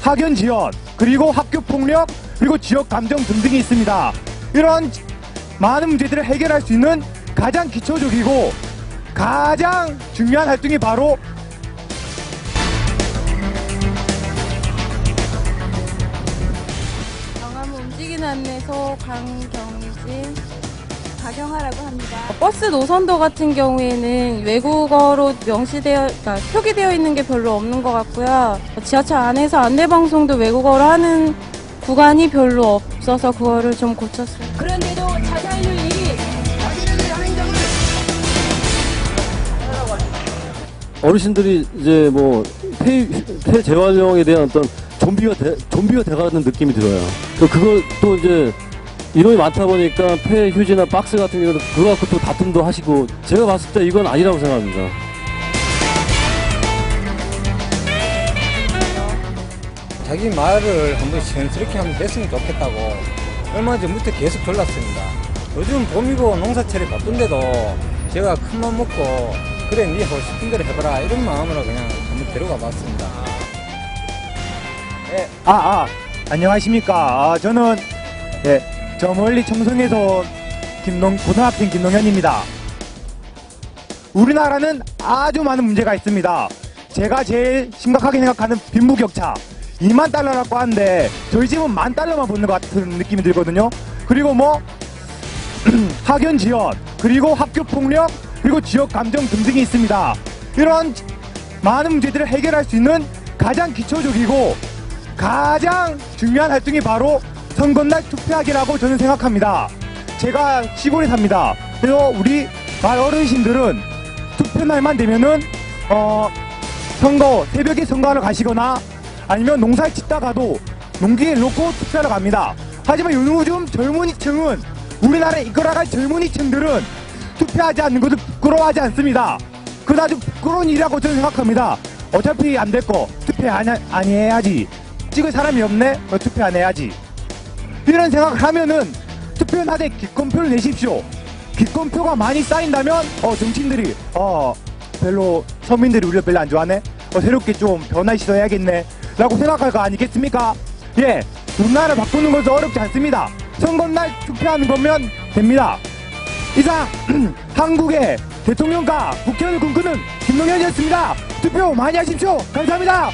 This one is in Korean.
학연 지연, 그리고 학교 폭력, 그리고 지역 감정 등등이 있습니다. 이런 많은 문제들을 해결할 수 있는 가장 기초적이고 가장 중요한 활동이 바로 경암 움직이는 안내소 강경진 박영하라고 합니다. 버스 노선도 같은 경우에는 외국어로 명시되어, 그러니까 표기되어 있는 게 별로 없는 것 같고요. 지하철 안에서 안내 방송도 외국어로 하는 구간이 별로 없어서 그거를 좀 고쳤어요. 그런데도 자살률이 어르신들이 이제 뭐 폐, 폐 재활용에 대한 어떤 좀비가 돼, 좀비가 돼가는 느낌이 들어요. 그 그것도 이제 인원이 많다 보니까 폐 휴지나 박스 같은 경우는 그거 갖고 또 다툼도 하시고 제가 봤을 때 이건 아니라고 생각합니다. 자기 말을 한번 시원스럽게 하면 됐으면 좋겠다고 얼마 전부터 계속 졸랐습니다. 요즘 봄이고 농사철이 바쁜데도 제가 큰 맘 먹고 그래 니 하고 싶은 대로 해봐라 이런 마음으로 그냥 한번 데려가 봤습니다. 예, 아, 아, 안녕하십니까. 아, 저는, 예, 저 멀리 청송에서 김농, 고등학생 김동현입니다. 우리나라는 아주 많은 문제가 있습니다. 제가 제일 심각하게 생각하는 빈부격차. 2만 달러라고 하는데, 저희 집은 만 달러만 버는 것 같은 느낌이 들거든요. 그리고 뭐, 학연 지연, 그리고 학교 폭력, 그리고 지역 감정 등등이 있습니다. 이런 많은 문제들을 해결할 수 있는 가장 기초적이고 가장 중요한 활동이 바로 선거날 투표하기라고 저는 생각합니다. 제가 시골에 삽니다. 그래서 우리 마을 어르신들은 투표날만 되면은 어 선거 새벽에 선거하러 가시거나 아니면 농사를 짓다가도 농기에 놓고 투표하러 갑니다. 하지만 요즘 젊은이층은 우리나라에 이끌어갈 젊은이층들은 투표하지 않는 것을 부끄러워하지 않습니다. 그건 아주 부끄러운 일이라고 저는 생각합니다. 어차피 안 될 거 투표 안, 하- 안 해야지. 찍을 사람이 없네? 어, 투표 안 해야지. 이런 생각을 하면은 투표나대 기권표를 내십시오. 기권표가 많이 쌓인다면 어 정치인들이 어 별로 서민들이 우리를 별로 안 좋아하네. 어 새롭게 좀 변화 시도해야겠네. 라고 생각할 거 아니겠습니까? 예, 우리나라 바꾸는 것도 어렵지 않습니다. 선거날 투표하는 거면 됩니다. 이상 한국의 대통령과 국회의원을 꿈꾸는 김동현이었습니다. 투표 많이 하십시오. 감사합니다.